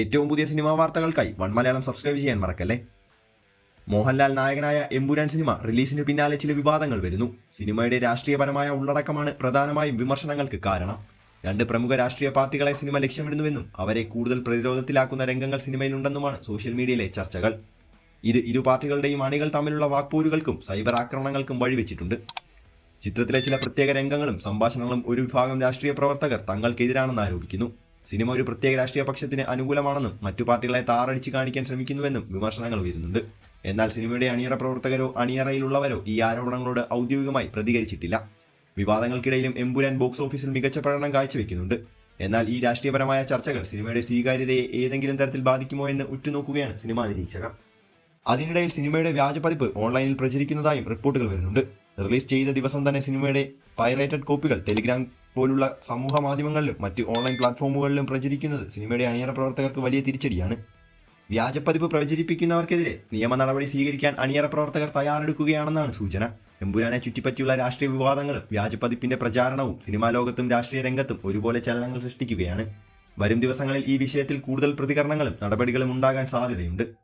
ഏറ്റവും പുതിയ സിനിമാ വാർത്തകൾക്കായി വൺ മലയാളം സബ്സ്ക്രൈബ് ചെയ്യാൻ മറക്കല്ലേ? മോഹൻലാൽ നായകനായ എമ്പുരാൻ സിനിമ റിലീസിന് പിന്നാലെ ചില വിവാദങ്ങൾ വരുന്നു. സിനിമയുടെ രാഷ്ട്രീയപരമായ ഉള്ളടക്കമാണ് പ്രധാനമായും വിമർശനങ്ങൾക്ക് കാരണം. രണ്ട് പ്രമുഖ രാഷ്ട്രീയ പാർട്ടികളെ സിനിമ ലക്ഷ്യമിടുന്നുവെന്നും അവരെ കൂടുതൽ പ്രതിരോധത്തിലാക്കുന്ന രംഗങ്ങൾ സിനിമയിലുണ്ടെന്നുമാണ് സോഷ്യൽ മീഡിയയിലെ ചർച്ചകൾ. ഇത് ഇരു പാർട്ടികളുടെയും അണികൾ തമ്മിലുള്ള വാക്പോരുകൾക്കും സൈബർ ആക്രമണങ്ങൾക്കും വഴിവെച്ചിട്ടുണ്ട്. ചിത്രത്തിലെ ചില പ്രത്യേക രംഗങ്ങളും സംഭാഷണങ്ങളും ഒരു വിഭാഗം രാഷ്ട്രീയ പ്രവർത്തകർ തങ്ങൾക്കെതിരാണെന്ന് ആരോപിക്കുന്നു. സിനിമ ഒരു പ്രത്യേക രാഷ്ട്രീയ പക്ഷത്തിന് അനുകൂലമാണെന്നും മറ്റു പാർട്ടികളെ താറടിച്ച് കാണിക്കാൻ ശ്രമിക്കുന്നുവെന്നും വിമർശനങ്ങൾ വരുന്നുണ്ട് എന്നാൽ സിനിമയുടെ അണിയറ പ്രവർത്തകരോ അണിയറയിലുള്ളവരോ ഈ ആരോപണങ്ങളോട് ഔദ്യോഗികമായി പ്രതികരിച്ചിട്ടില്ല. വിവാദങ്ങൾക്കിടയിലും എമ്പുരാൻ ബോക്സ് ഓഫീസിൽ മികച്ച പ്രകടനം കാഴ്ചവെക്കുന്നുണ്ട്. എന്നാൽ ഈ രാഷ്ട്രീയപരമായ ചർച്ചകൾ സിനിമയുടെ സ്വീകാര്യതയെ ഏതെങ്കിലും തരത്തിൽ ബാധിക്കുമോ എന്ന് ഉറ്റുനോക്കുകയാണ് സിനിമാ നിരീക്ഷകർ. അതിനിടയിൽ സിനിമയുടെ വ്യാജപതിപ്പ് ഓൺലൈനിൽ പ്രചരിക്കുന്നതായും റിപ്പോർട്ടുകൾ വരുന്നുണ്ട്. റിലീസ് ചെയ്ത ദിവസം തന്നെ സിനിമയുടെ പൈറേറ്റഡ് കോപ്പികൾ ടെലിഗ്രാം പോലുള്ള സമൂഹ മാധ്യമങ്ങളിലും മറ്റ് ഓൺലൈൻ പ്ലാറ്റ്ഫോമുകളിലും പ്രചരിക്കുന്നത് സിനിമയുടെ അണിയറ പ്രവർത്തകർക്ക് വലിയ തിരിച്ചടിയാണ്. വ്യാജപ്പതിപ്പ് പ്രചരിപ്പിക്കുന്നവർക്കെതിരെ നിയമ നടപടി സ്വീകരിക്കാൻ അണിയറ പ്രവർത്തകർ തയ്യാറെടുക്കുകയാണെന്നാണ് സൂചന. എമ്പുരാനെ ചുറ്റിപ്പറ്റിയുള്ള രാഷ്ട്രീയ വിവാദങ്ങളും വ്യാജപ്പതിപ്പിന്റെ പ്രചാരണവും സിനിമാ ലോകത്തും രാഷ്ട്രീയ രംഗത്തും ഒരുപോലെ ചലനങ്ങൾ സൃഷ്ടിക്കുകയാണ്. വരും ദിവസങ്ങളിൽ ഈ വിഷയത്തിൽ കൂടുതൽ പ്രതികരണങ്ങളും നടപടികളും ഉണ്ടാകാൻ സാധ്യതയുണ്ട്.